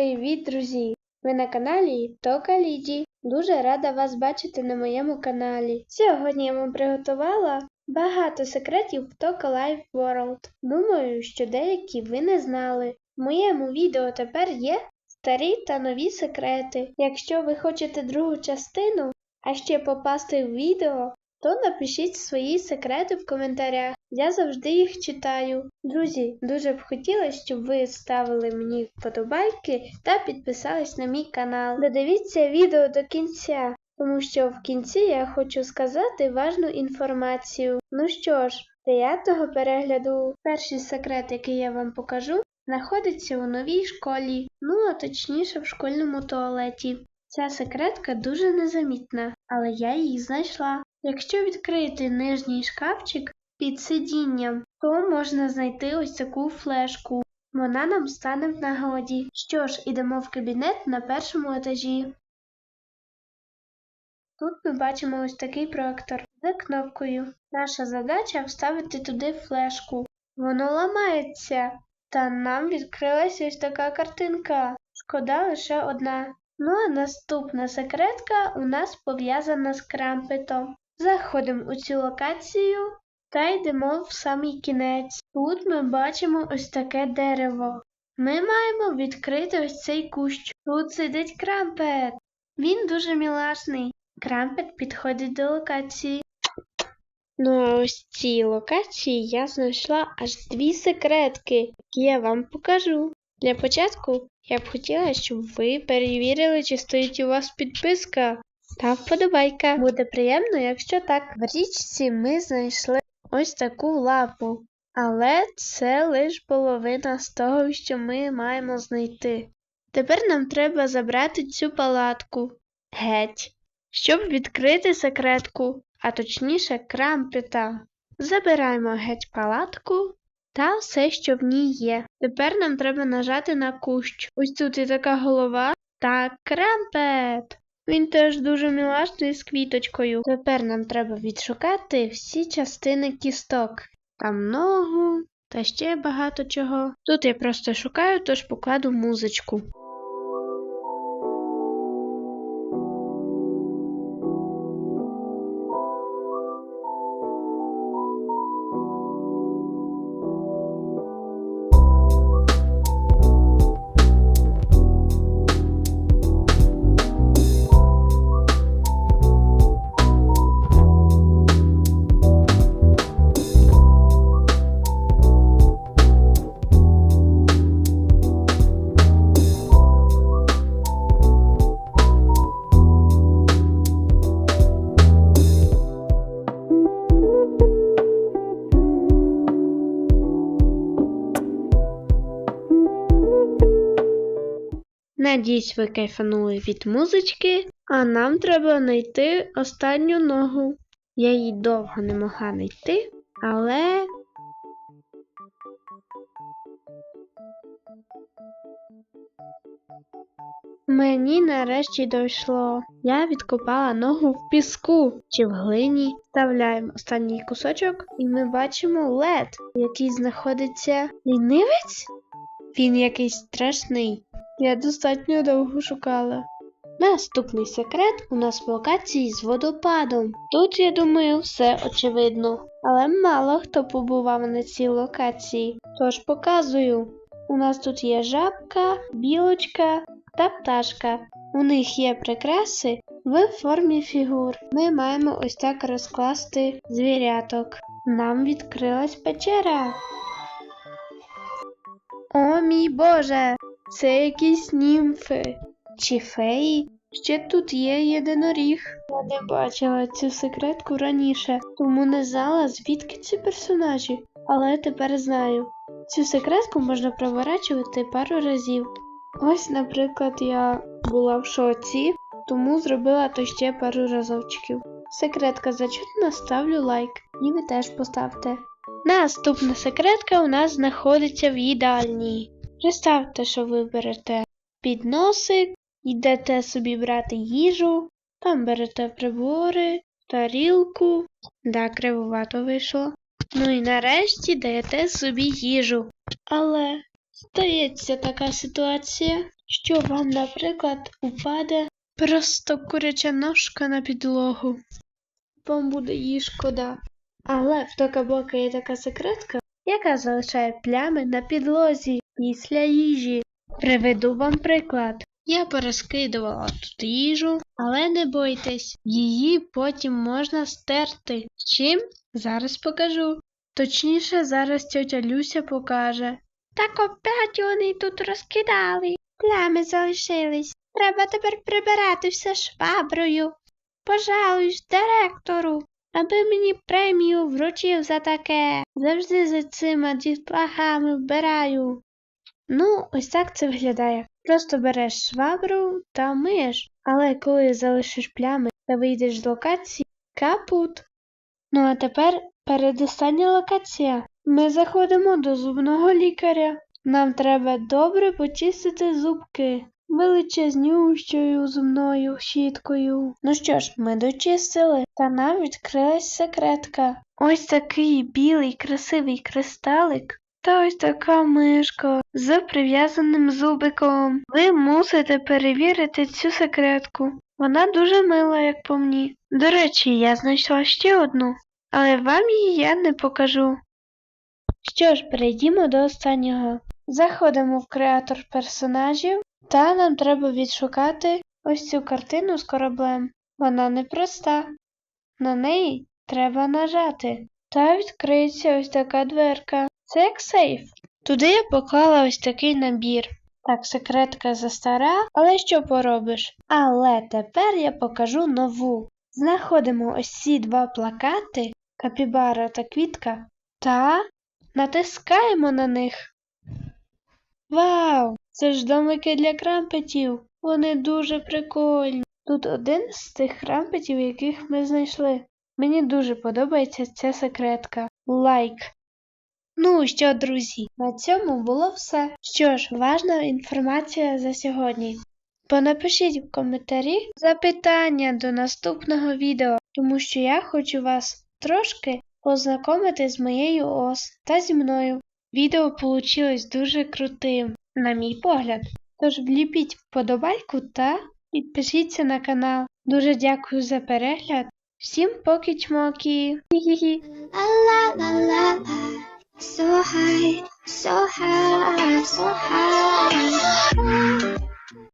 Привіт, друзі! Ви на каналі Тока Ліді. Дуже рада вас бачити на моєму каналі. Сьогодні я вам приготувала багато секретів Тока Life World. Думаю, що деякі ви не знали. В моєму відео тепер є старі та нові секрети. Якщо ви хочете другу частину, а ще попасти в відео, то напишіть свої секрети в коментарях. Я завжди їх читаю. Друзі, дуже б хотілося, щоб ви ставили мені вподобайки та підписались на мій канал. Додивіться відео до кінця, тому що в кінці я хочу сказати важну інформацію. Ну що ж, дев'ятого перегляду перший секрет, який я вам покажу, знаходиться у новій школі, ну а точніше в школьному туалеті. Ця секретка дуже незамітна, але я її знайшла. Якщо відкрити нижній шкафчик під сидінням, то можна знайти ось таку флешку. Вона нам стане в нагоді. Що ж, ідемо в кабінет на першому етажі. Тут ми бачимо ось такий проектор за кнопкою. Наша задача вставити туди флешку. Воно ламається. Та нам відкрилася ось така картинка. Шкода лише одна. Ну а наступна секретка у нас пов'язана з крампетом. Заходимо у цю локацію та йдемо в самий кінець. Тут ми бачимо ось таке дерево. Ми маємо відкрити ось цей кущ. Тут сидить крампет. Він дуже мілашний. Крампет підходить до локації. Ну а ось цій локації я знайшла аж дві секретки, які я вам покажу. Для початку я б хотіла, щоб ви перевірили, чи стоїть у вас підписка та вподобайка. Буде приємно, якщо так. В річці ми знайшли ось таку лапу, але це лише половина з того, що ми маємо знайти. Тепер нам треба забрати цю палатку геть, щоб відкрити секретку, а точніше крампета. Забираємо геть палатку та все, що в ній є. Тепер нам треба нажати на кущ. Ось тут і така голова та крампет. Він теж дуже мілашний з квіточкою. Тепер нам треба відшукати всі частини кісток. Там ногу та ще багато чого. Тут я просто шукаю, тож покладу музичку. Надіюсь, ви кайфанули від музички, а нам треба знайти останню ногу. Я її довго не могла знайти, але. Мені нарешті дійшло. Я відкопала ногу в піску чи в глині. Вставляємо останній кусочок, і ми бачимо лед, який знаходиться лінивець. Він якийсь страшний. Я достатньо довго шукала. Наступний секрет у нас в локації з водопадом. Тут, я думаю, все очевидно, але мало хто побував на цій локації. Тож показую. У нас тут є жабка, білочка та пташка. У них є прикраси в формі фігур. Ми маємо ось так розкласти звіряток. Нам відкрилась печера. Мій Боже! Це якісь німфи чи феї. Ще тут є єдиноріг. Я не бачила цю секретку раніше, тому не знала, звідки ці персонажі. Але тепер знаю. Цю секретку можна проворачувати пару разів. Ось, наприклад, я була в шоці, тому зробила то ще пару разочків. Секретка зачутна, ставлю лайк, і ви теж поставте. Наступна секретка у нас знаходиться в їдальні. Представте, що ви берете підносик, йдете собі брати їжу, там берете прибори, тарілку, да, кривувато вийшло. Ну і нарешті даєте собі їжу. Але Стається така ситуація, що вам, наприклад, упаде просто куряча ножка на підлогу. Вам буде її шкода. Але в Токабока є така секретка, яка залишає плями на підлозі після їжі. Приведу вам приклад. Я порозкидувала тут їжу, але не бойтесь, її потім можна стерти. Чим? Зараз покажу. Точніше, зараз тьотя Люся покаже. Так опять вони тут розкидали. Плями залишились. Треба тепер прибирати все шваброю. Пожалуюсь директору, аби мені премію вручив за таке. Завжди за цими дітлахами вбираю. Ну, ось так це виглядає. Просто береш швабру та миєш, але коли залишиш плями та вийдеш з локації, капут. Ну а тепер передостання локація. Ми заходимо до зубного лікаря. Нам треба добре почистити зубки величезнющою зубною щіткою. Ну що ж, ми дочистили, та нам відкрилась секретка. Ось такий білий красивий кристалик. Та ось така мишка з прив'язаним зубиком. Ви мусите перевірити цю секретку. Вона дуже мила, як по мені. До речі, я знайшла ще одну, але вам її я не покажу. Що ж, перейдімо до останнього. Заходимо в креатор персонажів, та нам треба відшукати ось цю картину з кораблем. Вона непроста. На неї треба нажати. Та відкриється ось така дверка. Це як сейф. Туди я поклала ось такий набір. Так, секретка застара, але що поробиш? Але тепер я покажу нову. Знаходимо ось ці два плакати, капібара та квітка, та натискаємо на них. Вау! Це ж домики для крампетів. Вони дуже прикольні. Тут один з тих крампетів, яких ми знайшли. Мені дуже подобається ця секретка. Лайк. Ну що, друзі, на цьому було все. Що ж, важна інформація за сьогодні. Понапишіть в коментарі запитання до наступного відео, тому що я хочу вас трошки познайомити з моєю ос та зі мною. Відео получилось дуже крутим, на мій погляд. Тож вліпіть вподобайку та підпишіться на канал. Дуже дякую за перегляд. Всім поки-чмоки! Хі-хі-хі! So high, so high, so high.